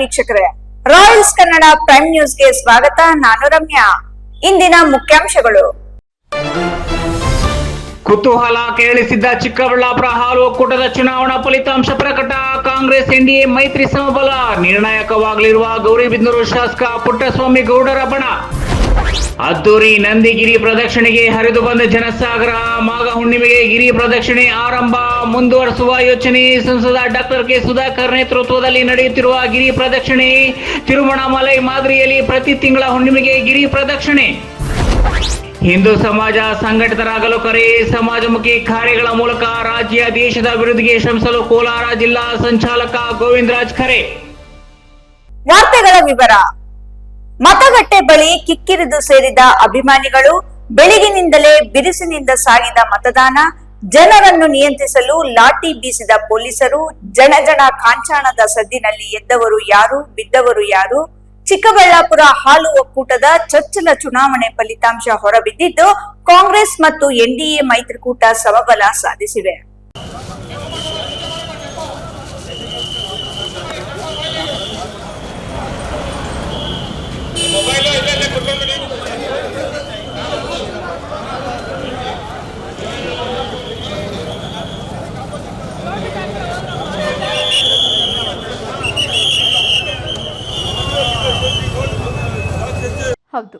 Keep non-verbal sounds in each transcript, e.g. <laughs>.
ವೀಕ್ಷಕರೇ Royals Kannada prime ನ್ಯೂಸ್ಗೆ ಸ್ವಾಗತ, ನಾನು ರಮ್ಯಾ. ಇಂದಿನ ಮುಖ್ಯಾಂಶಗಳು. ಕುತೂಹಲ ಕೇಳಿಸಿದ್ದ ಚಿಕ್ಕಬಳ್ಳಾಪುರ ಹಾಲು ಒಕ್ಕೂಟದ ಚುನಾವಣಾ ಫಲಿತಾಂಶ ಪ್ರಕಟ. ಕಾಂಗ್ರೆಸ್ ಎನ್ಡಿಎ ಮೈತ್ರಿ ಸಮಬಲ ನಿರ್ಣಾಯಕವಾಗಲಿರುವ ಗೌರಿಬಿದನೂರು ಶಾಸಕ ಪುಟ್ಟಸ್ವಾಮಿ ಗೌಡರ ಬಣ. ಅದ್ದೂರಿ ನಂದಿಗಿರಿ ಪ್ರದಕ್ಷಿಣೆಗೆ ಹರಿದು ಬಂದ ಜನಸಾಗರ ಮಾಘ ಹುಣ್ಣಿಮೆಗೆ ಗಿರಿ ಪ್ರದಕ್ಷಿಣೆ ಆರಂಭ. ಮುಂದುವರಿಸುವ ಯೋಚನೆ ಸಂಸದ ಡಾಕ್ಟರ್ ಕೆ ಸುಧಾಕರ್ ನೇತೃತ್ವದಲ್ಲಿ ನಡೆಯುತ್ತಿರುವ ಗಿರಿ ಪ್ರದಕ್ಷಿಣೆ. ತಿರುಮಣಮಲೈ ಮಾದರಿಯಲ್ಲಿ ಪ್ರತಿ ತಿಂಗಳ ಹುಣ್ಣಿಮೆಗೆ ಗಿರಿ ಪ್ರದಕ್ಷಿಣೆ. ಹಿಂದೂ ಸಮಾಜ ಸಂಘಟಿತರಾಗಲು ಕರೆ. ಸಮಾಜಮುಖಿ ಕಾರ್ಯಗಳ ಮೂಲಕ ರಾಜ್ಯ ದೇಶದ ಅಭಿವೃದ್ಧಿಗೆ ಶ್ರಮಿಸಲು ಕೋಲಾರ ಜಿಲ್ಲಾ ಸಂಚಾಲಕ ಗೋವಿಂದರಾಜ್ ಖರೆ ವಾರ್ತೆಗಳ ವಿವರ. ಮತಗಟ್ಟೆ ಬಳಿ ಕಿಕ್ಕಿರಿದು ಸೇರಿದ ಅಭಿಮಾನಿಗಳು ಬೆಳಗಿನಿಂದಲೇ ಬಿರುಸಿನಿಂದ ಸಾಗಿದ ಮತದಾನ, ಜನರನ್ನು ನಿಯಂತ್ರಿಸಲು ಲಾಠಿ ಬೀಸಿದ ಪೊಲೀಸರು ಜನಜನ ಕಾಂಚಾಣದ ಸದ್ದಿನಲ್ಲಿ ಎದ್ದವರು ಯಾರು, ಬಿದ್ದವರು ಯಾರು, ಚಿಕ್ಕಬಳ್ಳಾಪುರ ಹಾಲು ಒಕ್ಕೂಟದ ಚೊಚ್ಚಲ ಚುನಾವಣೆ ಫಲಿತಾಂಶ ಹೊರಬಿದ್ದಿದ್ದು ಕಾಂಗ್ರೆಸ್ ಮತ್ತು ಎನ್ಡಿಎ ಮೈತ್ರಿಕೂಟ ಸಮಬಲ ಸಾಧಿಸಿವೆ ಹೌದು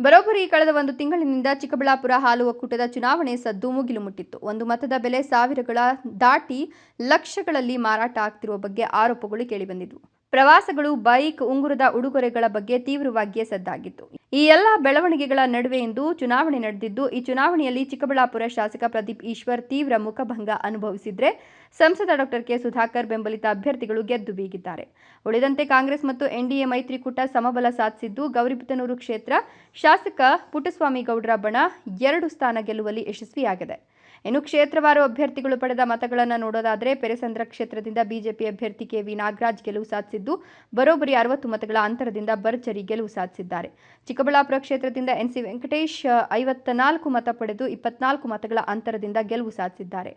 ಬರೋಬ್ಬರಿ ಕಳೆದ ಒಂದು ತಿಂಗಳಿನಿಂದ ಚಿಕ್ಕಬಳ್ಳಾಪುರ ಹಾಲು ಒಕ್ಕೂಟದ ಚುನಾವಣೆ ಸದ್ದು ಮುಗಿಲು ಮುಟ್ಟಿತ್ತು ಒಂದು ಮತದ ಬೆಲೆ ಸಾವಿರಗಳ ದಾಟಿ ಲಕ್ಷಗಳಲ್ಲಿ ಮಾರಾಟ ಆಗ್ತಿರುವ ಬಗ್ಗೆ ಆರೋಪಗಳು ಕೇಳಿಬಂದಿದ್ವು ಪ್ರವಾಸಗಳು ಬೈಕ್, ಉಂಗುರದ ಉಡುಗೊರೆಗಳ ಬಗ್ಗೆ ತೀವ್ರವಾಗಿಯೇ ಸದ್ದಾಗಿತ್ತು. ಈ ಎಲ್ಲ ಬೆಳವಣಿಗೆಗಳ ನಡುವೆ ಇಂದು ಚುನಾವಣೆ ನಡೆದಿದ್ದು, ಈ ಚುನಾವಣೆಯಲ್ಲಿ ಚಿಕ್ಕಬಳ್ಳಾಪುರ ಶಾಸಕ ಪ್ರದೀಪ್ ಈಶ್ವರ್ ತೀವ್ರ ಮುಖಭಂಗ ಅನುಭವಿಸಿದ್ರೆ ಸಂಸದ ಡಾಕ್ಟರ್ ಕೆ. ಸುಧಾಕರ್ ಬೆಂಬಲಿತ ಅಭ್ಯರ್ಥಿಗಳು ಗೆದ್ದು ಬೀಗಿದ್ದಾರೆ. ಉಳಿದಂತೆ ಕಾಂಗ್ರೆಸ್ ಮತ್ತು ಎನ್ಡಿಎ ಮೈತ್ರಿಕೂಟ ಸಮಬಲ ಸಾಧಿಸಿದ್ದು ಗೌರಿಬಿದನೂರು ಕ್ಷೇತ್ರ ಶಾಸಕ ಪುಟ್ಟಸ್ವಾಮಿ ಗೌಡರ ಬಣ ಎರಡು ಸ್ಥಾನ ಗೆಲ್ಲುವಲ್ಲಿ ಯಶಸ್ವಿಯಾಗಿದೆ. ಇನ್ನು ಕ್ಷೇತ್ರವಾರು ಅಭ್ಯರ್ಥಿಗಳು ಪಡೆದ ಮತಗಳನ್ನು ನೋಡೋದಾದರೆ ಪೆರೆಸಂದ್ರ ಕ್ಷೇತ್ರದಿಂದ ಬಿಜೆಪಿ ಅಭ್ಯರ್ಥಿ ಕೆ ವಿ ನಾಗರಾಜ್ ಗೆಲುವು ಸಾಧಿಸಿದ್ದು, ಬರೋಬ್ಬರಿ ಅರವತ್ತು ಮತಗಳ ಅಂತರದಿಂದ ಭರ್ಜರಿ ಗೆಲುವು ಸಾಧಿಸಿದ್ದಾರೆ. ಚಿಕ್ಕಬಳ್ಳಾಪುರ ಕ್ಷೇತ್ರದಿಂದ ಎನ್ಸಿ ವೆಂಕಟೇಶ್ ಐವತ್ತ ನಾಲ್ಕು ಮತ ಪಡೆದು ಇಪ್ಪತ್ನಾಲ್ಕು ಮತಗಳ ಅಂತರದಿಂದ ಗೆಲುವು ಸಾಧಿಸಿದ್ದಾರೆ.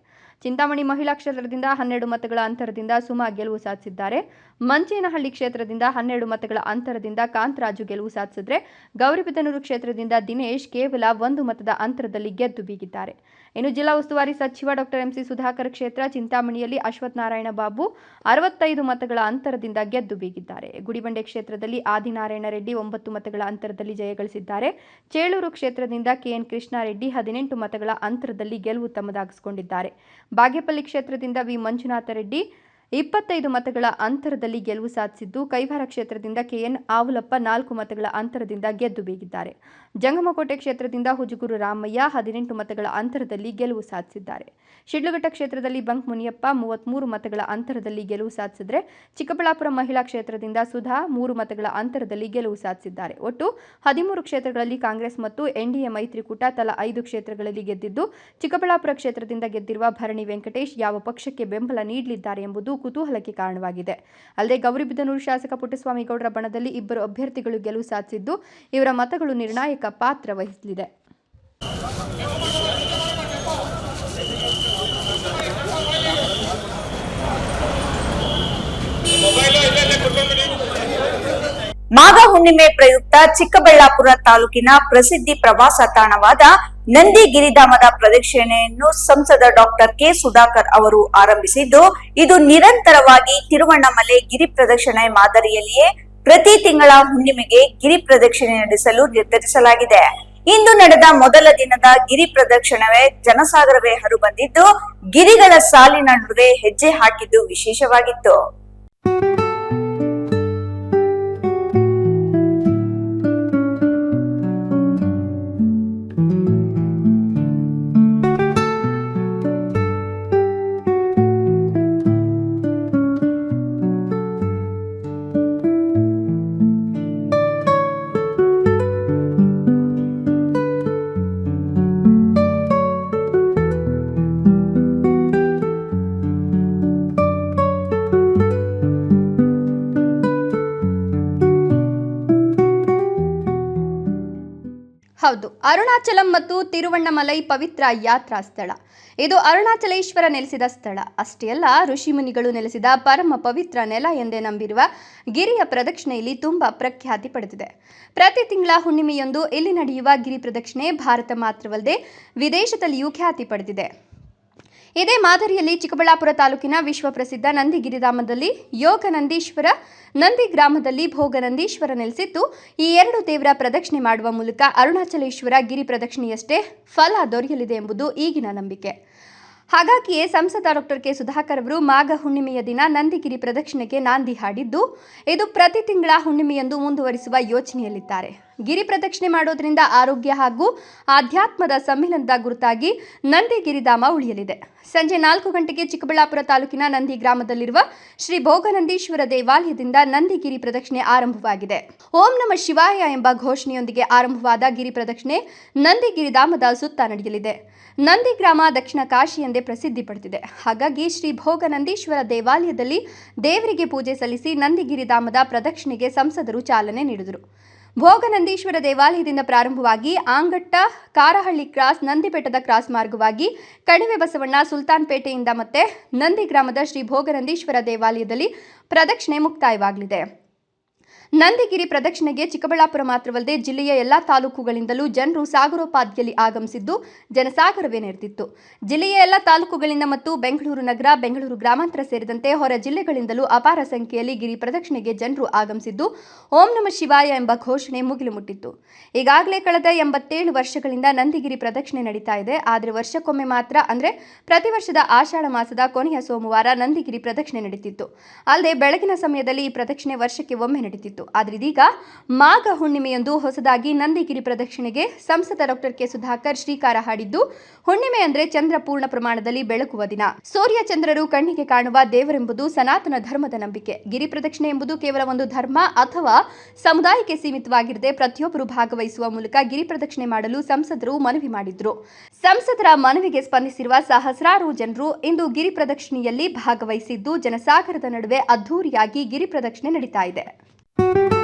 ಚಿಂತಾಮಣಿ ಮಹಿಳಾ ಕ್ಷೇತ್ರದಿಂದ ಹನ್ನೆರಡು ಮತಗಳ ಅಂತರದಿಂದ ಸುಮಾ ಗೆಲುವು ಸಾಧಿಸಿದ್ದಾರೆ. ಮಂಚೇನಹಳ್ಳಿ ಕ್ಷೇತ್ರದಿಂದ ಹನ್ನೆರಡು ಮತಗಳ ಅಂತರದಿಂದ ಕಾಂತರಾಜು ಗೆಲುವು ಸಾಧಿಸಿದ್ರೆ ಗೌರಿಬಿದನೂರು ಕ್ಷೇತ್ರದಿಂದ ದಿನೇಶ್ ಕೇವಲ ಒಂದು ಮತದ ಅಂತರದಲ್ಲಿ ಗೆದ್ದು ಬೀಗಿದ್ದಾರೆ. ಇನ್ನು ಜಿಲ್ಲಾ ಉಸ್ತುವಾರಿ ಸಚಿವ ಡಾಕ್ಟರ್ ಎಂಸಿ ಸುಧಾಕರ್ ಕ್ಷೇತ್ರ ಚಿಂತಾಮಣಿಯಲ್ಲಿ ಅಶ್ವಥ್ ನಾರಾಯಣ ಬಾಬು ಅರವತ್ತೈದು ಮತಗಳ ಅಂತರದಿಂದ ಗೆದ್ದು ಬೀಗಿದ್ದಾರೆ. ಗುಡಿಬಂಡೆ ಕ್ಷೇತ್ರದಲ್ಲಿ ಆದಿನಾರಾಯಣ ರೆಡ್ಡಿ ಒಂಬತ್ತು ಮತಗಳ ಅಂತರದಲ್ಲಿ ಜಯಗಳಿಸಿದ್ದಾರೆ. ಚೇಳೂರು ಕ್ಷೇತ್ರದಿಂದ ಕೆಎನ್ ಕೃಷ್ಣಾರೆಡ್ಡಿ ಹದಿನೆಂಟು ಮತಗಳ ಅಂತರದಲ್ಲಿ ಗೆಲುವು ತಮ್ಮದಾಗಿಸಿಕೊಂಡಿದ್ದಾರೆ. ಬಾಗೇಪಲ್ಲಿ ಕ್ಷೇತ್ರದಿಂದ ವಿ ಮಂಜುನಾಥ ರೆಡ್ಡಿ ಇಪ್ಪತ್ತೈದು ಮತಗಳ ಅಂತರದಲ್ಲಿ ಗೆಲುವು ಸಾಧಿಸಿದ್ದು ಕೈವಾರ ಕ್ಷೇತ್ರದಿಂದ ಕೆಎನ್ ಆವುಲಪ್ಪ ನಾಲ್ಕು ಮತಗಳ ಅಂತರದಿಂದ ಗೆದ್ದು ಬೀಗಿದ್ದಾರೆ. ಜಂಗಮಕೋಟೆ ಕ್ಷೇತ್ರದಿಂದ ಹುಜುಗುರು ರಾಮಯ್ಯ ಹದಿನೆಂಟು ಮತಗಳ ಅಂತರದಲ್ಲಿ ಗೆಲುವು ಸಾಧಿಸಿದ್ದಾರೆ. ಶಿಡ್ಲಘಟ್ಟ ಕ್ಷೇತ್ರದಲ್ಲಿ ಬಂಕ್ ಮುನಿಯಪ್ಪ ಮೂವತ್ಮೂರು ಮತಗಳ ಅಂತರದಲ್ಲಿ ಗೆಲುವು ಸಾಧಿಸಿದರೆ ಚಿಕ್ಕಬಳ್ಳಾಪುರ ಮಹಿಳಾ ಕ್ಷೇತ್ರದಿಂದ ಸುಧಾ ಮೂರು ಮತಗಳ ಅಂತರದಲ್ಲಿ ಗೆಲುವು ಸಾಧಿಸಿದ್ದಾರೆ. ಒಟ್ಟು ಹದಿಮೂರು ಕ್ಷೇತ್ರಗಳಲ್ಲಿ ಕಾಂಗ್ರೆಸ್ ಮತ್ತು ಎನ್ಡಿಎ ಮೈತ್ರಿಕೂಟ ತಲಾ ಐದು ಕ್ಷೇತ್ರಗಳಲ್ಲಿ ಗೆದ್ದಿದ್ದು ಚಿಕ್ಕಬಳ್ಳಾಪುರ ಕ್ಷೇತ್ರದಿಂದ ಗೆದ್ದಿರುವ ಭರಣಿ ವೆಂಕಟೇಶ್ ಯಾವ ಪಕ್ಷಕ್ಕೆ ಬೆಂಬಲ ನೀಡಲಿದ್ದಾರೆ ಎಂಬುದು ಕುತೂಹಲಕ್ಕೆ ಕಾರಣವಾಗಿದೆ. ಅಲ್ಲದೆ ಗೌರಿಬಿದನೂರು ಶಾಸಕ ಪುಟ್ಟಸ್ವಾಮಿ ಗೌಡರ ಬಣದಲ್ಲಿ ಇಬ್ಬರು ಅಭ್ಯರ್ಥಿಗಳು ಗೆಲುವು ಸಾಧಿಸಿದ್ದು, ಇವರ ಮತಗಳು ನಿರ್ಣಾಯಕ ಪಾತ್ರ ವಹಿಸಲಿದೆ ಮಾಘ ಹುಣ್ಣಿಮೆ ಪ್ರಯುಕ್ತ ಚಿಕ್ಕಬಳ್ಳಾಪುರ ತಾಲೂಕಿನ ಪ್ರಸಿದ್ಧಿ ಪ್ರವಾಸ ತಾಣವಾದ ನಂದಿಗಿರಿಧಾಮದ ಪ್ರದಕ್ಷಿಣೆಯನ್ನು ಸಂಸದ ಡಾಕ್ಟರ್ ಕೆ ಸುಧಾಕರ್ ಅವರು ಆರಂಭಿಸಿದ್ದು, ಇದು ನಿರಂತರವಾಗಿ ತಿರುವಣ್ಣಮಲೆ ಗಿರಿ ಪ್ರದಕ್ಷಿಣೆ ಮಾದರಿಯಲ್ಲಿಯೇ ಪ್ರತಿ ತಿಂಗಳ ಹುಣ್ಣಿಮೆಗೆ ಗಿರಿ ಪ್ರದಕ್ಷಿಣೆ ನಡೆಸಲು ನಿರ್ಧರಿಸಲಾಗಿದೆ. ಇಂದು ನಡೆದ ಮೊದಲ ದಿನದ ಗಿರಿ ಪ್ರದಕ್ಷಿಣವೇ ಜನಸಾಗರವೇ ಹರಿಬಂದಿದ್ದು ಗಿರಿಗಳ ಸಾಲಿನ ನಡುವೆ ಹೆಜ್ಜೆ ಹಾಕಿದ್ದು ವಿಶೇಷವಾಗಿತ್ತು. ಹೌದು, ಅರುಣಾಚಲಂ ಮತ್ತು ತಿರುವಣ್ಣಮಲೈ ಪವಿತ್ರ ಯಾತ್ರಾ ಸ್ಥಳ. ಇದು ಅರುಣಾಚಲೇಶ್ವರ ನೆಲೆಸಿದ ಸ್ಥಳ. ಅಷ್ಟೇ ಅಲ್ಲ, ಋಷಿಮುನಿಗಳು ನೆಲೆಸಿದ ಪರಮ ಪವಿತ್ರ ನೆಲ ಎಂದೇ ನಂಬಿರುವ ಗಿರಿಯ ಪ್ರದಕ್ಷಿಣೆಯಲ್ಲಿ ತುಂಬಾ ಪ್ರಖ್ಯಾತಿ ಪಡೆದಿದೆ. ಪ್ರತಿ ತಿಂಗಳ ಹುಣ್ಣಿಮೆಯೊಂದು ಇಲ್ಲಿ ನಡೆಯುವ ಗಿರಿ ಪ್ರದಕ್ಷಿಣೆ ಭಾರತ ಮಾತ್ರವಲ್ಲದೆ ವಿದೇಶದಲ್ಲಿಯೂ ಖ್ಯಾತಿ ಪಡೆದಿದೆ. ಇದೇ ಮಾದರಿಯಲ್ಲಿ ಚಿಕ್ಕಬಳ್ಳಾಪುರ ತಾಲೂಕಿನ ವಿಶ್ವ ಪ್ರಸಿದ್ಧ ನಂದಿಗಿರಿಧಾಮದಲ್ಲಿ ಯೋಗ ನಂದೀಶ್ವರ ನಂದಿ ಗ್ರಾಮದಲ್ಲಿ ಭೋಗ ನಂದೀಶ್ವರ ನೆಲೆಸಿದ್ದು, ಈ ಎರಡು ದೇವರ ಪ್ರದಕ್ಷಿಣೆ ಮಾಡುವ ಮೂಲಕ ಅರುಣಾಚಲೇಶ್ವರ ಗಿರಿ ಪ್ರದಕ್ಷಿಣೆಯಷ್ಟೇ ಫಲ ದೊರೆಯಲಿದೆ ಎಂಬುದು ಈಗಿನ ನಂಬಿಕೆ. ಹಾಗಾಗಿಯೇ ಸಂಸದ ಡಾಕ್ಟರ್ ಕೆ. ಸುಧಾಕರ್ ಅವರು ಮಾಘ ಹುಣ್ಣಿಮೆಯ ದಿನ ನಂದಿಗಿರಿ ಪ್ರದಕ್ಷಿಣೆಗೆ ನಾಂದಿ ಹಾಡಿದ್ದು, ಇದು ಪ್ರತಿ ತಿಂಗಳ ಹುಣ್ಣಿಮೆಯೆಂದು ಮುಂದುವರಿಸುವ ಯೋಚನೆಯಲ್ಲಿದ್ದಾರೆ. ಗಿರಿ ಪ್ರದಕ್ಷಿಣೆ ಮಾಡೋದ್ರಿಂದ ಆರೋಗ್ಯ ಹಾಗೂ ಆಧ್ಯಾತ್ಮದ ಸಮ್ಮಿಲನದ ಗುರುತಾಗಿ ನಂದಿಗಿರಿಧಾಮ ಉಳಿಯಲಿದೆ. ಸಂಜೆ ನಾಲ್ಕು ಗಂಟೆಗೆ ಚಿಕ್ಕಬಳ್ಳಾಪುರ ತಾಲೂಕಿನ ನಂದಿ ಗ್ರಾಮದಲ್ಲಿರುವ ಶ್ರೀ ಭೋಗನಂದೀಶ್ವರ ದೇವಾಲಯದಿಂದ ನಂದಿಗಿರಿ ಪ್ರದಕ್ಷಿಣೆ ಆರಂಭವಾಗಿದೆ. ಓಂ ನಮ ಶಿವಾಯ ಎಂಬ ಘೋಷಣೆಯೊಂದಿಗೆ ಆರಂಭವಾದ ಗಿರಿ ಪ್ರದಕ್ಷಿಣೆ ನಂದಿಗಿರಿಧಾಮದ ಸುತ್ತ ನಡೆಯಲಿದೆ. ನಂದಿ ಗ್ರಾಮ ದಕ್ಷಿಣ ಕಾಶಿ ಎಂದೇ ಪ್ರಸಿದ್ಧಿ ಪಡೆದಿದೆ. ಹಾಗಾಗಿ ಶ್ರೀ ಭೋಗನಂದೀಶ್ವರ ದೇವಾಲಯದಲ್ಲಿ ದೇವರಿಗೆ ಪೂಜೆ ಸಲ್ಲಿಸಿ ನಂದಿಗಿರಿಧಾಮದ ಪ್ರದಕ್ಷಿಣೆಗೆ ಸಂಸದರು ಚಾಲನೆ ನೀಡಿದರು. ಭೋಗನಂದೀಶ್ವರ ದೇವಾಲಯದಿಂದ ಪ್ರಾರಂಭವಾಗಿ ಆಂಗಟ್ಟ, ಕಾರಹಳ್ಳಿ ಕ್ರಾಸ್ ನಂದಿಬೆಟ್ಟದ ಕ್ರಾಸ್ ಮಾರ್ಗವಾಗಿ ಕಣಿವೆ ಬಸವಣ್ಣ, ಸುಲ್ತಾನ್ಪೇಟೆಯಿಂದ ಮತ್ತೆ ನಂದಿ ಗ್ರಾಮದ ಶ್ರೀ ಭೋಗನಂದೀಶ್ವರ ದೇವಾಲಯದಲ್ಲಿ ಪ್ರದಕ್ಷಿಣೆ ಮುಕ್ತಾಯವಾಗಲಿದೆ. ನಂದಿಗಿರಿ ಪ್ರದಕ್ಷಿಣೆಗೆ ಚಿಕ್ಕಬಳ್ಳಾಪುರ ಮಾತ್ರವಲ್ಲದೆ ಜಿಲ್ಲೆಯ ಎಲ್ಲಾ ತಾಲೂಕುಗಳಿಂದಲೂ ಜನರು ಸಾಗರೋಪಾದಿಯಲ್ಲಿ ಆಗಮಿಸಿದ್ದು ಜನಸಾಗರವೇ ನೆರೆದಿತ್ತು. ಜಿಲ್ಲೆಯ ಎಲ್ಲ ತಾಲೂಕುಗಳಿಂದ ಮತ್ತು ಬೆಂಗಳೂರು ನಗರ, ಬೆಂಗಳೂರು ಗ್ರಾಮಾಂತರ ಸೇರಿದಂತೆ ಹೊರ ಜಿಲ್ಲೆಗಳಿಂದಲೂ ಅಪಾರ ಸಂಖ್ಯೆಯಲ್ಲಿ ಗಿರಿ ಪ್ರದಕ್ಷಿಣೆಗೆ ಜನರು ಆಗಮಿಸಿದ್ದು ಓಂ ನಮ ಶಿವಾಯ ಎಂಬ ಘೋಷಣೆ ಮುಗಿಲು ಮುಟ್ಟಿತ್ತು ಈಗಾಗಲೇ ಕಳೆದ ಎಂಬತ್ತೇಳು ವರ್ಷಗಳಿಂದ ನಂದಿಗಿರಿ ಪ್ರದಕ್ಷಿಣೆ ನಡೀತಾ ಇದೆ. ಆದರೆ ವರ್ಷಕ್ಕೊಮ್ಮೆ ಮಾತ್ರ ಅಂದರೆ ಪ್ರತಿ ವರ್ಷದ ಆಷಾಢ ಮಾಸದ ಕೊನೆಯ ಸೋಮವಾರ ನಂದಿಗಿರಿ ಪ್ರದಕ್ಷಿಣೆ ನಡೀತಿತ್ತು. ಅಲ್ಲದೆ ಬೆಳಗಿನ ಸಮಯದಲ್ಲಿ ಈ ಪ್ರದಕ್ಷಿಣೆ ವರ್ಷಕ್ಕೆ ಒಮ್ಮೆ ನಡೀತಿತ್ತು. ಆದರೆ ಇದೀಗ ಮಾಘ ಹುಣ್ಣಿಮೆಯೊಂದು ಹೊಸದಾಗಿ ನಂದಿಗಿರಿ ಪ್ರದಕ್ಷಿಣೆಗೆ ಸಂಸದ ಡಾಕ್ಟರ್ ಕೆ ಸುಧಾಕರ್ ಶ್ರೀಕಾರ ಹಾಡಿದ್ದು, ಹುಣ್ಣಿಮೆ ಅಂದ್ರೆ ಚಂದ್ರ ಪೂರ್ಣ ಪ್ರಮಾಣದಲ್ಲಿ ಬೆಳಕುವ ದಿನ. ಸೂರ್ಯ ಚಂದ್ರರು ಕಣ್ಣಿಗೆ ಕಾಣುವ ದೇವರೆಂಬುದು ಸನಾತನ ಧರ್ಮದ ನಂಬಿಕೆ. ಗಿರಿ ಪ್ರದಕ್ಷಿಣೆ ಎಂಬುದು ಕೇವಲ ಒಂದು ಧರ್ಮ ಅಥವಾ ಸಮುದಾಯಕ್ಕೆ ಸೀಮಿತವಾಗಿರದೆ ಪ್ರತಿಯೊಬ್ಬರು ಭಾಗವಹಿಸುವ ಮೂಲಕ ಗಿರಿ ಪ್ರದಕ್ಷಿಣೆ ಮಾಡಲು ಸಂಸದರು ಮನವಿ ಮಾಡಿದ್ರು. ಸಂಸದರ ಮನವಿಗೆ ಸ್ಪಂದಿಸಿರುವ ಸಹಸ್ರಾರು ಜನರು ಇಂದು ಗಿರಿ ಪ್ರದಕ್ಷಿಣೆಯಲ್ಲಿ ಭಾಗವಹಿಸಿದ್ದು, ಜನಸಾಗರದ ನಡುವೆ ಅದ್ಧೂರಿಯಾಗಿ ಗಿರಿ ಪ್ರದಕ್ಷಿಣೆ ನಡೀತಾ ಇದೆ. Thank you.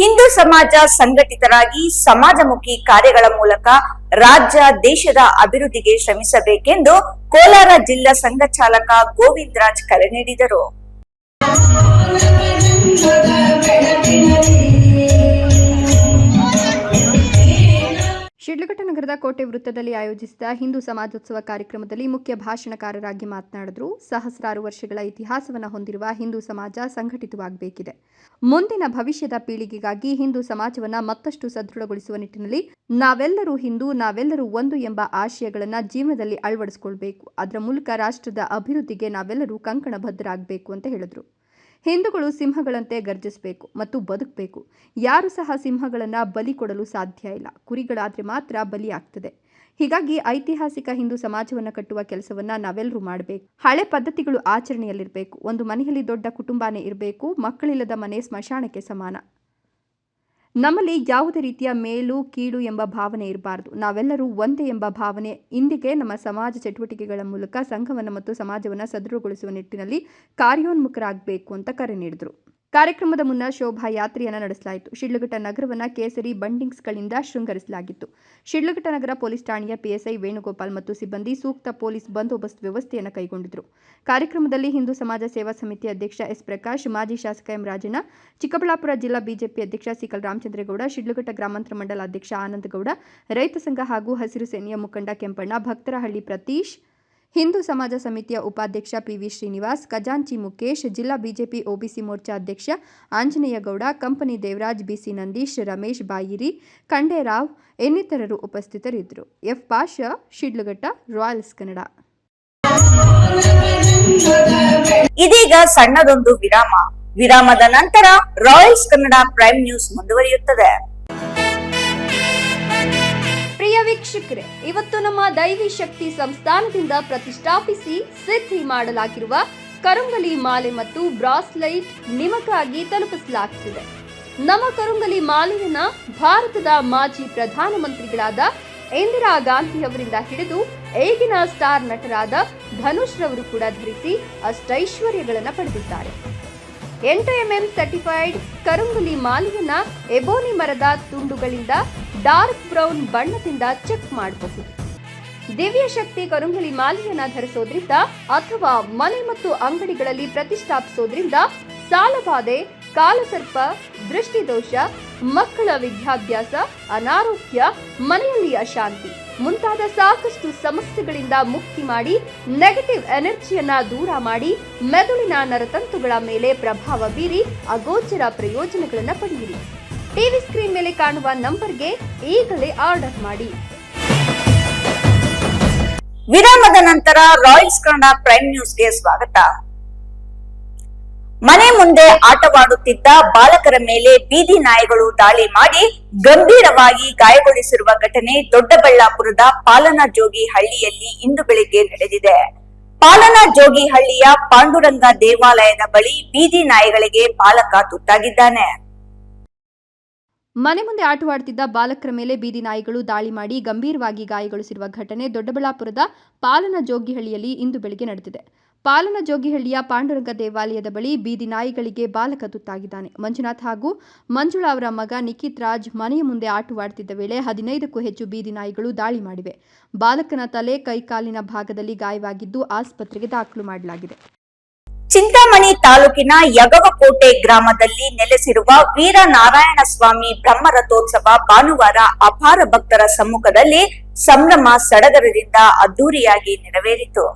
ಹಿಂದೂ ಸಮಾಜ ಸಂಘಟಿತರಾಗಿ ಸಮಾಜಮುಖಿ ಕಾರ್ಯಗಳ ಮೂಲಕ ರಾಜ್ಯ, ದೇಶದ ಅಭಿವೃದ್ಧಿಗೆ ಶ್ರಮಿಸಬೇಕೆಂದು ಕೋಲಾರ ಜಿಲ್ಲಾ ಸಂಘ ಚಾಲಕ ಗೋವಿಂದರಾಜ್ ಕರೆ ನೀಡಿದರು. ಶಿಡ್ಲಘಟ್ಟ ನಗರದ ಕೋಟೆ ವೃತ್ತದಲ್ಲಿ ಆಯೋಜಿಸಿದ ಹಿಂದೂ ಸಮಾಜೋತ್ಸವ ಕಾರ್ಯಕ್ರಮದಲ್ಲಿ ಮುಖ್ಯ ಭಾಷಣಕಾರರಾಗಿ ಮಾತನಾಡಿದರು. ಸಹಸ್ರಾರು ವರ್ಷಗಳ ಇತಿಹಾಸವನ್ನು ಹೊಂದಿರುವ ಹಿಂದೂ ಸಮಾಜ ಸಂಘಟಿತವಾಗಬೇಕಿದೆ. ಮುಂದಿನ ಭವಿಷ್ಯದ ಪೀಳಿಗೆಗಾಗಿ ಹಿಂದೂ ಸಮಾಜವನ್ನು ಮತ್ತಷ್ಟು ಸದೃಢಗೊಳಿಸುವ ನಿಟ್ಟಿನಲ್ಲಿ ನಾವೆಲ್ಲರೂ ಹಿಂದೂ, ನಾವೆಲ್ಲರೂ ಒಂದು ಎಂಬ ಆಶಯಗಳನ್ನು ಜೀವನದಲ್ಲಿ ಅಳವಡಿಸಿಕೊಳ್ಬೇಕು. ಅದರ ಮೂಲಕ ರಾಷ್ಟ್ರದ ಅಭಿವೃದ್ಧಿಗೆ ನಾವೆಲ್ಲರೂ ಕಂಕಣಬದ್ಧರಾಗಬೇಕು ಅಂತ ಹೇಳಿದ್ರು. ಹಿಂದೂಗಳು ಸಿಂಹಗಳಂತೆ ಗರ್ಜಿಸಬೇಕು ಮತ್ತು ಬದುಕಬೇಕು. ಯಾರು ಸಹ ಸಿಂಹಗಳನ್ನು ಬಲಿ ಕೊಡಲು ಸಾಧ್ಯ ಇಲ್ಲ. ಕುರಿಗಳಾದರೆ ಮಾತ್ರ ಬಲಿಯಾಗ್ತದೆ ಹೀಗಾಗಿ ಐತಿಹಾಸಿಕ ಹಿಂದೂ ಸಮಾಜವನ್ನು ಕಟ್ಟುವ ಕೆಲಸವನ್ನ ನಾವೆಲ್ಲರೂ ಮಾಡಬೇಕು. ಹಳೆ ಪದ್ಧತಿಗಳು ಆಚರಣೆಯಲ್ಲಿರಬೇಕು. ಒಂದು ಮನೆಯಲ್ಲಿ ದೊಡ್ಡ ಕುಟುಂಬನೇ ಇರಬೇಕು. ಮಕ್ಕಳಿಲ್ಲದ ಮನೆ ಸ್ಮಶಾನಕ್ಕೆ ಸಮಾನ. ನಮ್ಮಲ್ಲಿ ಯಾವುದೇ ರೀತಿಯ ಮೇಲು, ಕೀಳು ಎಂಬ ಭಾವನೆ ಇರಬಾರದು. ನಾವೆಲ್ಲರೂ ಒಂದೇ ಎಂಬ ಭಾವನೆ ಇಂದಿಗೆ ನಮ್ಮ ಸಮಾಜ ಚಟುವಟಿಕೆಗಳ ಮೂಲಕ ಸಂಘವನ್ನು ಮತ್ತು ಸಮಾಜವನ್ನು ಸದೃಢಗೊಳಿಸುವ ನಿಟ್ಟಿನಲ್ಲಿ ಕಾರ್ಯೋನ್ಮುಖರಾಗಬೇಕು ಅಂತ ಕರೆ ನೀಡಿದರು. ಕಾರ್ಯಕ್ರಮದ ಮುನ್ನ ಶೋಭಾಯಾತ್ರೆಯನ್ನು ನಡೆಸಲಾಯಿತು. ಶಿಡ್ಲಘಟ್ಟ ನಗರವನ್ನು ಕೇಸರಿ ಬಂಡಿಂಗ್ಸ್ಗಳಿಂದ ಶೃಂಗರಿಸಲಾಗಿತ್ತು. ಶಿಡ್ಲಘಟ್ಟ ನಗರ ಪೊಲೀಸ್ ಠಾಣೆಯ ಪಿಎಸ್ಐ ವೇಣುಗೋಪಾಲ್ ಮತ್ತು ಸಿಬ್ಬಂದಿ ಸೂಕ್ತ ಪೊಲೀಸ್ ಬಂದೋಬಸ್ತ್ ವ್ಯವಸ್ಥೆಯನ್ನು ಕೈಗೊಂಡಿದ್ದರು ಕಾರ್ಯಕ್ರಮದಲ್ಲಿ ಹಿಂದೂ ಸಮಾಜ ಸೇವಾ ಸಮಿತಿ ಅಧ್ಯಕ್ಷ ಎಸ್ ಪ್ರಕಾಶ್, ಮಾಜಿ ಶಾಸಕ ಎಂ ರಾಜಣ್ಣ, ಚಿಕ್ಕಬಳ್ಳಾಪುರ ಜಿಲ್ಲಾ ಬಿಜೆಪಿ ಅಧ್ಯಕ್ಷ ಸಿಕಲ್ ರಾಮಚಂದ್ರೇಗೌಡ, ಶಿಡ್ಲಘಟ್ಟ ಗ್ರಾಮಾಂತರ ಮಂಡಲ ಅಧ್ಯಕ್ಷ ಆನಂದಗೌಡ, ರೈತ ಸಂಘ ಹಾಗೂ ಹಸಿರು ಸೇನೆಯ ಮುಖಂಡ ಕೆಂಪಣ್ಣ ಭಕ್ತರಹಳ್ಳಿ ಪ್ರತೀಶ್ ಹಿಂದೂ ಸಮಾಜ ಸಮಿತಿಯ ಉಪಾಧ್ಯಕ್ಷ ಪಿವಿ ಶ್ರೀನಿವಾಸ್, ಖಜಾಂಚಿ ಮುಖೇಶ್ ಜಿಲ್ಲಾ ಬಿಜೆಪಿ ಒಬಿಸಿ ಮೋರ್ಚಾ ಅಧ್ಯಕ್ಷ ಆಂಜನೇಯಗೌಡ ಕಂಪನಿ ದೇವರಾಜ್ ಬಿಸಿ ನಂದೀಶ್, ರಮೇಶ್ ಬಾಯಿರಿ ಖಂಡೇರಾವ್ ಇನ್ನಿತರರು ಉಪಸ್ಥಿತರಿದ್ದರು. F Pasha, Sidlaghatta, Royals Kannada. ಇದೀಗ ಸಣ್ಣದೊಂದು ವಿರಾಮ. ವಿರಾಮದ ನಂತರ ರಾಯಲ್ಸ್ ಕನ್ನಡ ಪ್ರೈಮ್ ನ್ಯೂಸ್ ಮುಂದುವರಿಯುತ್ತದೆ. ವೀಕ್ಷಕರೇ, ಇವತ್ತು ನಮ್ಮ ದೈವಿ ಶಕ್ತಿ ಸಂಸ್ಥಾನದಿಂದ ಪ್ರತಿಷ್ಠಾಪಿಸಿ ಸಿದ್ಧಿ ಮಾಡಲಾಗಿರುವ ಕರುಂಗಲಿ ಮಾಲೆ ಮತ್ತು ಬ್ರಾಸ್ಲೈಟ್ ನಿಮಗಾಗಿ ತಲುಪಿಸಲಾಗುತ್ತಿದೆ. ನಮ್ಮ ಕರುಂಗಲಿ ಮಾಲೆಯನ್ನ ಭಾರತದ ಮಾಜಿ ಪ್ರಧಾನಮಂತ್ರಿಗಳಾದ ಇಂದಿರಾ ಗಾಂಧಿ ಅವರಿಂದ ಹಿಡಿದು ಈಗಿನ ಸ್ಟಾರ್ ನಟರಾದ ಧನುಷ್ ರವರು ಕೂಡ ಧರಿಸಿ ಅಷ್ಟೈಶ್ವರ್ಯಗಳನ್ನು ಪಡೆದಿದ್ದಾರೆ. ಎಂಟು ಎಂಎಂ ಸರ್ಟಿಫೈಡ್ ಕರುಂಗುಲಿ ಮಾಲೆಯನ್ನ ಎಬೋನಿ ಮರದ ತುಂಡುಗಳಿಂದ ಡಾರ್ಕ್ ಬ್ರೌನ್ ಬಣ್ಣದಿಂದ ಚೆಕ್ ಮಾಡಬಹುದು. ದಿವ್ಯ ಶಕ್ತಿ ಕರುಂಗುಲಿ ಮಾಲೆಯನ್ನ ಧರಿಸೋದ್ರಿಂದ ಅಥವಾ ಮನೆ ಮತ್ತು ಅಂಗಡಿಗಳಲ್ಲಿ ಪ್ರತಿಷ್ಠಾಪಿಸೋದ್ರಿಂದ ಸಾಲಬಾಧೆ ಕಾಲಸರ್ಪ, ದೃಷ್ಟಿದೋಷ, ಮಕ್ಕಳ ವಿದ್ಯಾಭ್ಯಾಸ, ಅನಾರೋಗ್ಯ ಮನೆಯಲ್ಲಿ ಅಶಾಂತಿ ಮುಂತಾದ ಸಾಕಷ್ಟು ಸಮಸ್ಯೆಗಳಿಂದ ಮುಕ್ತಿ ಮಾಡಿ ನೆಗೆಟಿವ್ ಎನರ್ಜಿಯನ್ನ ದೂರ ಮಾಡಿ, ಮೆದುಳಿನ ನರತಂತುಗಳ ಮೇಲೆ ಪ್ರಭಾವ ಬೀರಿ, ಅಗೋಚರ ಪ್ರಯೋಜನಗಳನ್ನು ಪಡೆಯಿರಿ. ಟಿವಿ ಸ್ಕ್ರೀನ್ ಮೇಲೆ ಕಾಣುವ ನಂಬರ್ಗೆ ಈಗಲೇ ಆರ್ಡರ್ ಮಾಡಿ. ವಿರಾಮದ ನಂತರ ರಾಯಲ್ಸ್ ಕನ್ನಡ ಪ್ರೈಮ್ ನ್ಯೂಸ್ಗೆ ಸ್ವಾಗತ. ಮನೆ ಮುಂದೆ ಆಟವಾಡುತ್ತಿದ್ದ ಬಾಲಕರ ಮೇಲೆ ಬೀದಿ ನಾಯಿಗಳು ದಾಳಿ ಮಾಡಿ ಗಂಭೀರವಾಗಿ ಗಾಯಗೊಳಿಸಿರುವ ಘಟನೆ ದೊಡ್ಡಬಳ್ಳಾಪುರದ ಪಾಲನಾ ಜೋಗಿ ಹಳ್ಳಿಯಲ್ಲಿ ಇಂದು ಬೆಳಿಗ್ಗೆ ನಡೆದಿದೆ. ಪಾಲನಾ ಜೋಗಿ ಹಳ್ಳಿಯ ಪಾಂಡುರಂಗ ದೇವಾಲಯದ ಬಳಿ ಬೀದಿ ನಾಯಿಗಳಿಗೆ ಬಾಲಕ ತುತ್ತಾಗಿದ್ದಾನೆ. ಮನೆ ಮುಂದೆ ಆಟವಾಡುತ್ತಿದ್ದ ಬಾಲಕರ ಮೇಲೆ ಬೀದಿ ನಾಯಿಗಳು ದಾಳಿ ಮಾಡಿ ಗಂಭೀರವಾಗಿ ಗಾಯಗೊಳಿಸಿರುವ ಘಟನೆ ದೊಡ್ಡಬಳ್ಳಾಪುರದ ಪಾಲನ ಜೋಗಿಹಳ್ಳಿಯಲ್ಲಿ ಇಂದು ಬೆಳಗ್ಗೆ ನಡೆದಿದೆ. ಪಾಲನ ಜೋಗಿಹಳ್ಳಿಯ ಪಾಂಡುರಂಗ ದೇವಾಲಯದ ಬಳಿ ಬೀದಿ ನಾಯಿಗಳಿಗೆ ಬಾಲಕ ತುತ್ತಾಗಿದ್ದಾನೆ. ಮಂಜುನಾಥ್ ಹಾಗೂ ಮಂಜುಳಾ ಅವರ ಮಗ ನಿಖಿತ್ ರಾಜ್ ಮನೆಯ ಮುಂದೆ ಆಟವಾಡುತ್ತಿದ್ದ ವೇಳೆ ಹದಿನೈದಕ್ಕೂ ಹೆಚ್ಚು ಬೀದಿ ನಾಯಿಗಳು ದಾಳಿ ಮಾಡಿವೆ. ಬಾಲಕನ ತಲೆ ಕೈಕಾಲಿನ ಭಾಗದಲ್ಲಿ ಗಾಯವಾಗಿದ್ದು ಆಸ್ಪತ್ರೆಗೆ ದಾಖಲು ಮಾಡಲಾಗಿದೆ. ಚಿಂತಾಮಣಿ ತಾಲೂಕಿನ ಯಗವಕೋಟೆ ಗ್ರಾಮದಲ್ಲಿ ನೆಲೆಸಿರುವ ವೀರನಾರಾಯಣ ಸ್ವಾಮಿ ಬ್ರಹ್ಮರಥೋತ್ಸವ ಭಾನುವಾರ ಅಪಾರ ಭಕ್ತರ ಸಮ್ಮುಖದಲ್ಲಿ ಸಂಭ್ರಮ ಸಡಗರದಿಂದ ಅದ್ದೂರಿಯಾಗಿ ನೆರವೇರಿತು.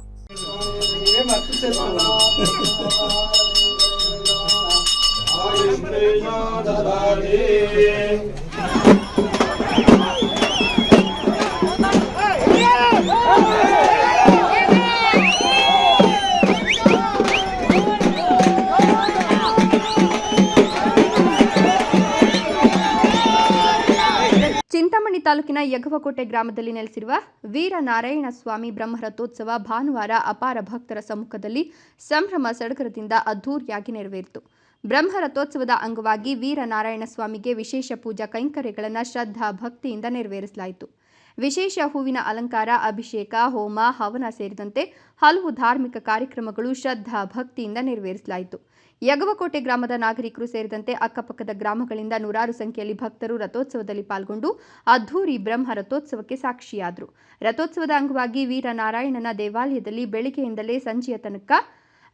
ఏం అర్థం చేస్తున్నాను ಚಿಂತಾಮಣಿ ತಾಲೂಕಿನ ಯಗವಕೋಟೆ ಗ್ರಾಮದಲ್ಲಿ ನೆಲೆಸಿರುವ ವೀರನಾರಾಯಣ ಸ್ವಾಮಿ ಬ್ರಹ್ಮರಥೋತ್ಸವ ಭಾನುವಾರ ಅಪಾರ ಭಕ್ತರ ಸಮ್ಮುಖದಲ್ಲಿ ಸಂಭ್ರಮ ಸಡಗರದಿಂದ ಅದ್ದೂರಿಯಾಗಿ ನೆರವೇರಿತು. ಬ್ರಹ್ಮರಥೋತ್ಸವದ ಅಂಗವಾಗಿ ವೀರನಾರಾಯಣ ಸ್ವಾಮಿಗೆ ವಿಶೇಷ ಪೂಜಾ ಕೈಂಕರ್ಯಗಳನ್ನು ಶ್ರದ್ಧಾ ಭಕ್ತಿಯಿಂದ ನೆರವೇರಿಸಲಾಯಿತು. ವಿಶೇಷ ಹೂವಿನ ಅಲಂಕಾರ, ಅಭಿಷೇಕ, ಹೋಮ, ಹವನ ಸೇರಿದಂತೆ ಹಲವು ಧಾರ್ಮಿಕ ಕಾರ್ಯಕ್ರಮಗಳು ಶ್ರದ್ಧಾ ಭಕ್ತಿಯಿಂದ ನೆರವೇರಿಸಲಾಯಿತು. ಯಗವಕೋಟೆ ಗ್ರಾಮದ ನಾಗರಿಕರು ಸೇರಿದಂತೆ ಅಕ್ಕಪಕ್ಕದ ಗ್ರಾಮಗಳಿಂದ ನೂರಾರು ಸಂಖ್ಯೆಯಲ್ಲಿ ಭಕ್ತರು ರಥೋತ್ಸವದಲ್ಲಿ ಪಾಲ್ಗೊಂಡು ಅದ್ಧೂರಿ ಬ್ರಹ್ಮ ರಥೋತ್ಸವಕ್ಕೆ ಸಾಕ್ಷಿಯಾದರು. ರಥೋತ್ಸವದ ಅಂಗವಾಗಿ ವೀರನಾರಾಯಣನ ದೇವಾಲಯದಲ್ಲಿ ಬೆಳಿಗ್ಗೆಯಿಂದಲೇ ಸಂಜೆಯ ತನಕ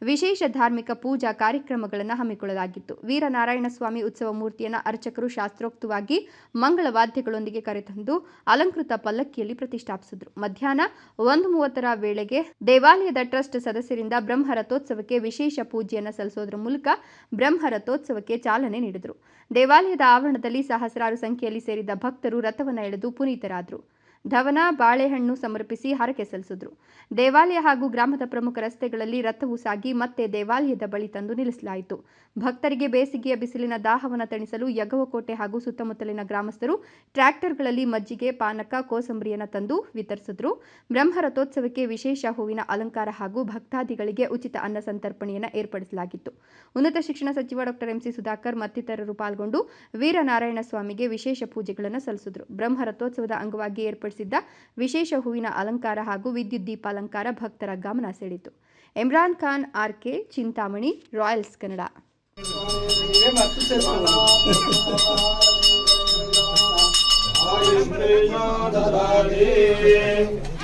ವಿಶೇಷ ಧಾರ್ಮಿಕ ಪೂಜಾ ಕಾರ್ಯಕ್ರಮಗಳನ್ನು ಹಮ್ಮಿಕೊಳ್ಳಲಾಗಿತ್ತು. ವೀರನಾರಾಯಣ ಸ್ವಾಮಿ ಉತ್ಸವ ಮೂರ್ತಿಯನ್ನು ಅರ್ಚಕರು ಶಾಸ್ತ್ರೋಕ್ತವಾಗಿ ಮಂಗಳ ವಾದ್ಯಗಳೊಂದಿಗೆ ಕರೆತಂದು ಅಲಂಕೃತ ಪಲ್ಲಕ್ಕಿಯಲ್ಲಿ ಪ್ರತಿಷ್ಠಾಪಿಸಿದರು. ಮಧ್ಯಾಹ್ನ ಒಂದು ಮೂವತ್ತರ ವೇಳೆಗೆ ದೇವಾಲಯದ ಟ್ರಸ್ಟ್ ಸದಸ್ಯರಿಂದ ಬ್ರಹ್ಮ ರಥೋತ್ಸವಕ್ಕೆ ವಿಶೇಷ ಪೂಜೆಯನ್ನು ಸಲ್ಲಿಸೋದ್ರ ಮೂಲಕ ಬ್ರಹ್ಮ ರಥೋತ್ಸವಕ್ಕೆ ಚಾಲನೆ ನೀಡಿದರು. ದೇವಾಲಯದ ಆವರಣದಲ್ಲಿ ಸಹಸ್ರಾರು ಸಂಖ್ಯೆಯಲ್ಲಿ ಸೇರಿದ್ದ ಭಕ್ತರು ರಥವನ್ನು ಎಳೆದು ಪುನೀತರಾದರು. ಧವನ ಬಾಳೆಹಣ್ಣು ಸಮರ್ಪಿಸಿ ಹರಕೆ ಸಲ್ಲಿಸಿದ್ರು. ದೇವಾಲಯ ಹಾಗೂ ಗ್ರಾಮದ ಪ್ರಮುಖ ರಸ್ತೆಗಳಲ್ಲಿ ರಥವು ಸಾಗಿ ಮತ್ತೆ ದೇವಾಲಯದ ಬಳಿ ತಂದು ನಿಲ್ಲಿಸಲಾಯಿತು. ಭಕ್ತರಿಗೆ ಬೇಸಿಗೆಯ ಬಿಸಿಲಿನ ದಾಹವನ್ನು ತಣಿಸಲು ಯಗವಕೋಟೆ ಹಾಗೂ ಸುತ್ತಮುತ್ತಲಿನ ಗ್ರಾಮಸ್ಥರು ಟ್ರ್ಯಾಕ್ಟರ್ಗಳಲ್ಲಿ ಮಜ್ಜಿಗೆ, ಪಾನಕ, ಕೋಸಂಬರಿಯನ್ನು ತಂದು ವಿತರಿಸಿದ್ರು. ಬ್ರಹ್ಮರಥೋತ್ಸವಕ್ಕೆ ವಿಶೇಷ ಹೂವಿನ ಅಲಂಕಾರ ಹಾಗೂ ಭಕ್ತಾದಿಗಳಿಗೆ ಉಚಿತ ಅನ್ನ ಸಂತರ್ಪಣೆಯನ್ನು ಏರ್ಪಡಿಸಲಾಗಿತ್ತು. ಉನ್ನತ ಶಿಕ್ಷಣ ಸಚಿವ ಡಾಕ್ಟರ್ ಎಂಸಿ ಸುಧಾಕರ್ ಮತ್ತಿತರರು ಪಾಲ್ಗೊಂಡು ವೀರನಾರಾಯಣ ಸ್ವಾಮಿಗೆ ವಿಶೇಷ ಪೂಜೆಗಳನ್ನು ಸಲ್ಲಿಸಿದ್ರು. ಬ್ರಹ್ಮರಥೋತ್ಸವದ ಅಂಗವಾಗಿ ಅಂಗವಾಗಿ ಏರ್ಪಡಿಸಿದ್ದ ವಿಶೇಷ ಹೂವಿನ ಅಲಂಕಾರ ಹಾಗೂ ವಿದ್ಯುತ್ ದೀಪಾಲಂಕಾರ ಭಕ್ತರ ಗಮನ ಸೆಳೆಯಿತು. Imran Khan, R K Chintamani, Royals Kannada. <laughs>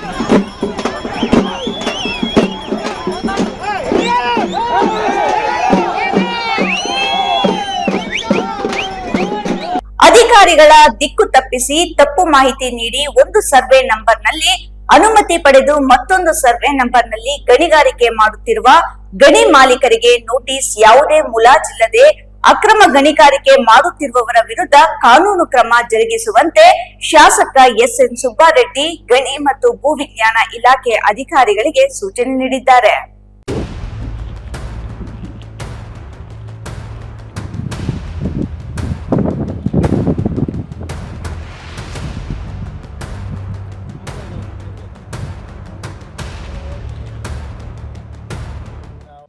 ಅಧಿಕಾರಿಗಳ ದಿಕ್ಕು ತಪ್ಪಿಸಿ ತಪ್ಪು ಮಾಹಿತಿ ನೀಡಿ ಒಂದು ಸರ್ವೆ ನಂಬರ್ನಲ್ಲಿ ಅನುಮತಿ ಪಡೆದು ಮತ್ತೊಂದು ಸರ್ವೆ ನಂಬರ್ನಲ್ಲಿ ಗಣಿಗಾರಿಕೆ ಮಾಡುತ್ತಿರುವ ಗಣಿ ಮಾಲೀಕರಿಗೆ ನೋಟಿಸ್ ಯಾವುದೇ ಮುಲಾಜಿಲ್ಲದೆ ಅಕ್ರಮ ಗಣಿಗಾರಿಕೆ ಮಾಡುತ್ತಿರುವವರ ವಿರುದ್ಧ ಕಾನೂನು ಕ್ರಮ ಜರುಗಿಸುವಂತೆ ಶಾಸಕ ಎಸ್ ಎನ್ ಸುಬ್ಬಾರೆಡ್ಡಿ ಗಣಿ ಮತ್ತು ಭೂವಿಜ್ಞಾನ ಇಲಾಖೆ ಅಧಿಕಾರಿಗಳಿಗೆ ಸೂಚನೆ ನೀಡಿದ್ದಾರೆ.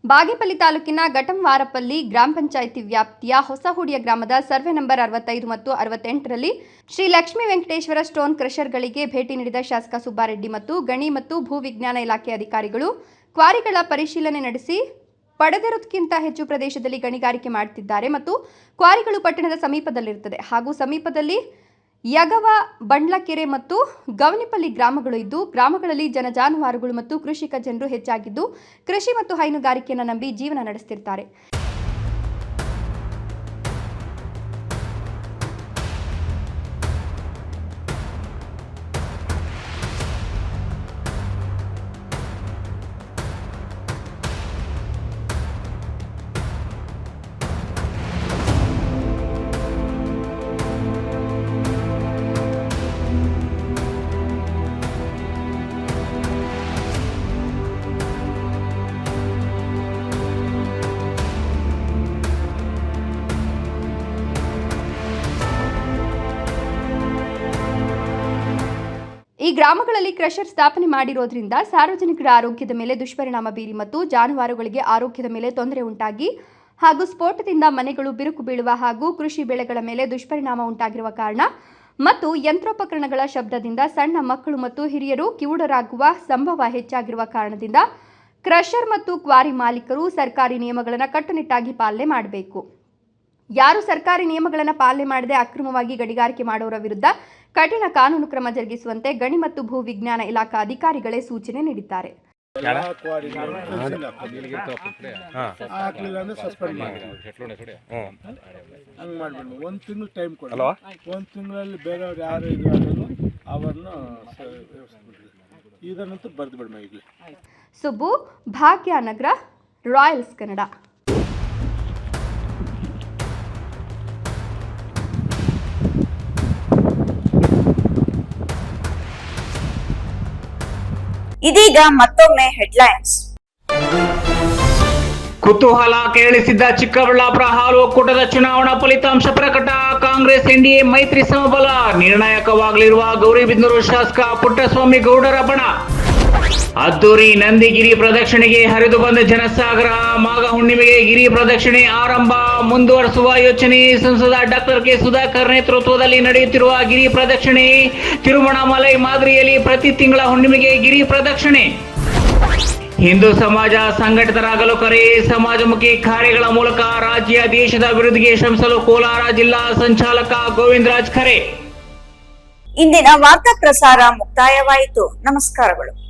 ಬಾಗೇಪಲ್ಲಿ ತಾಲೂಕಿನ ಘಟಂವಾರಪಲ್ಲಿ ಗ್ರಾಮ ಪಂಚಾಯಿತಿ ವ್ಯಾಪ್ತಿಯ ಹೊಸಹುಡಿಯ ಗ್ರಾಮದ ಸರ್ವೆ ನಂಬರ್ ಅರವತ್ತೈದು ಮತ್ತು ಅರವತ್ತೆಂಟರಲ್ಲಿ ಶ್ರೀ ಲಕ್ಷ್ಮೀ ವೆಂಕಟೇಶ್ವರ ಸ್ಟೋನ್ ಕ್ರಷರ್ಗಳಿಗೆ ಭೇಟಿ ನೀಡಿದ ಶಾಸಕ ಸುಬ್ಬಾರೆಡ್ಡಿ ಮತ್ತು ಗಣಿ ಮತ್ತು ಭೂ ವಿಜ್ಞಾನ ಇಲಾಖೆ ಅಧಿಕಾರಿಗಳು ಕ್ವಾರಿಗಳ ಪರಿಶೀಲನೆ ನಡೆಸಿ ಪಡೆದಿರುವುದಕ್ಕಿಂತ ಹೆಚ್ಚು ಪ್ರದೇಶದಲ್ಲಿ ಗಣಿಗಾರಿಕೆ ಮಾಡುತ್ತಿದ್ದಾರೆ ಮತ್ತು ಕ್ವಾರಿಗಳು ಪಟ್ಟಣದ ಸಮೀಪದಲ್ಲಿರುತ್ತದೆ. ಹಾಗೂ ಸಮೀಪದಲ್ಲಿ ಯಗವ, ಬಂಡ್ಲಕೆರೆ ಮತ್ತು ಗವನಿಪಲ್ಲಿ ಗ್ರಾಮಗಳು ಇದ್ದು, ಗ್ರಾಮಗಳಲ್ಲಿ ಜನ ಜಾನುವಾರುಗಳು ಮತ್ತು ಕೃಷಿಕ ಜನರು ಹೆಚ್ಚಾಗಿದ್ದು, ಕೃಷಿ ಮತ್ತು ಹೈನುಗಾರಿಕೆಯನ್ನು ನಂಬಿ ಜೀವನ ನಡೆಸುತ್ತಿರ್ತಾರೆ ಈ ಗ್ರಾಮಗಳಲ್ಲಿ ಕ್ರಷರ್ ಸ್ಥಾಪನೆ ಮಾಡಿರೋದ್ರಿಂದ ಸಾರ್ವಜನಿಕರ ಆರೋಗ್ಯದ ಮೇಲೆ ದುಷ್ಪರಿಣಾಮ ಬೀರಿ ಮತ್ತು ಜಾನುವಾರುಗಳಿಗೆ ಆರೋಗ್ಯದ ಮೇಲೆ ತೊಂದರೆ ಉಂಟಾಗಿ ಹಾಗೂ ಸ್ಫೋಟದಿಂದ ಮನೆಗಳು ಬಿರುಕು ಬೀಳುವ ಹಾಗೂ ಕೃಷಿ ಬೆಳೆಗಳ ಮೇಲೆ ದುಷ್ಪರಿಣಾಮ ಉಂಟಾಗಿರುವ ಕಾರಣ ಮತ್ತು ಯಂತ್ರೋಪಕರಣಗಳ ಶಬ್ದದಿಂದ ಸಣ್ಣ ಮಕ್ಕಳು ಮತ್ತು ಹಿರಿಯರು ಕಿವುಡರಾಗುವ ಸಂಭವ ಹೆಚ್ಚಾಗಿರುವ ಕಾರಣದಿಂದ ಕ್ರಷರ್ ಮತ್ತು ಕ್ವಾರಿ ಮಾಲೀಕರು ಸರ್ಕಾರಿ ನಿಯಮಗಳನ್ನು ಕಟ್ಟುನಿಟ್ಟಾಗಿ ಪಾಲನೆ ಮಾಡಬೇಕು. ಯಾರು ಸರ್ಕಾರಿ ನಿಯಮಗಳನ್ನು ಪಾಲನೆ ಮಾಡದೆ ಅಕ್ರಮವಾಗಿ ಗಣಿಗಾರಿಕೆ ಮಾಡುವವರ ವಿರುದ್ಧ ಕಠಿಣ ಕಾನೂನು ಕ್ರಮ ಜರುಗಿಸುವಂತೆ ಗಣಿ ಮತ್ತು ಭೂ ವಿಜ್ಞಾನ ಇಲಾಖಾ ಅಧಿಕಾರಿಗಳೇ ಸೂಚನೆ ನೀಡಿದ್ದಾರೆ. ಒಂದು ತಿಂಗಳು ಟೈಮ್ ಕೊಡಿ ಒಂದು ತಿಂಗಳಲ್ಲಿ ಬೇರೆಯವ್ರು ಯಾರು? ಇದು ಅವರನ್ನು ಇದನ್ನಂತೂ ಬರೆದು ಬಿಡಮ್ಮ ಈಗಲೇ ಸುಬ್ಬು ಭಾಗ್ಯನಗರ ರಾಯಲ್ಸ್ ಕನ್ನಡ. ಇದೀಗ ಮತ್ತೊಮ್ಮೆ ಹೆಡ್ಲೈನ್ಸ್. ಕುತೂಹಲ ಕೇಳಿಸಿದ್ದ ಚಿಕ್ಕಬಳ್ಳಾಪುರ ಹಾಲು ಒಕ್ಕೂಟದ ಚುನಾವಣಾ ಫಲಿತಾಂಶ ಪ್ರಕಟ. ಕಾಂಗ್ರೆಸ್, ಎನ್ಡಿಎ ಮೈತ್ರಿ ಸಮಬಲ ನಿರ್ಣಾಯಕವಾಗಲಿರುವ ಗೌರಿಬಿಂದೂರು ಶಾಸಕ ಪುಟ್ಟಸ್ವಾಮಿ ಗೌಡರ ಬಣ. ಅದ್ದೂರಿ ನಂದಿಗಿರಿ ಪ್ರದಕ್ಷಿಣೆಗೆ ಹರಿದು ಬಂದ ಜನಸಾಗರ. ಮಾಘ ಹುಣ್ಣಿಮೆಗೆ ಗಿರಿ ಪ್ರದಕ್ಷಿಣೆ ಆರಂಭ. ಮುಂದುವರಿಸುವ ಯೋಚನೆ ಸಂಸದ ಡಾಕ್ಟರ್ ಕೆ ಸುಧಾಕರ್ ನೇತೃತ್ವದಲ್ಲಿ ನಡೆಯುತ್ತಿರುವ ಗಿರಿ ಪ್ರದಕ್ಷಿಣೆ. ತಿರುಮಣಮಲೈ ಮಾದರಿಯಲ್ಲಿ ಪ್ರತಿ ತಿಂಗಳ ಹುಣ್ಣಿಮೆಗೆ ಗಿರಿ ಪ್ರದಕ್ಷಿಣೆ. ಹಿಂದೂ ಸಮಾಜ ಸಂಘಟಿತರಾಗಲು ಕರೆ. ಸಮಾಜಮುಖಿ ಕಾರ್ಯಗಳ ಮೂಲಕ ರಾಜ್ಯ ದೇಶದ ಅಭಿವೃದ್ಧಿಗೆ ಶ್ರಮಿಸಲು ಕೋಲಾರ ಜಿಲ್ಲಾ ಸಂಚಾಲಕ ಗೋವಿಂದರಾಜ್ ಖರೆ ಇಂದಿನ ವಾರ್ತಾ ಪ್ರಸಾರ ಮುಕ್ತಾಯವಾಯಿತು. ನಮಸ್ಕಾರಗಳು.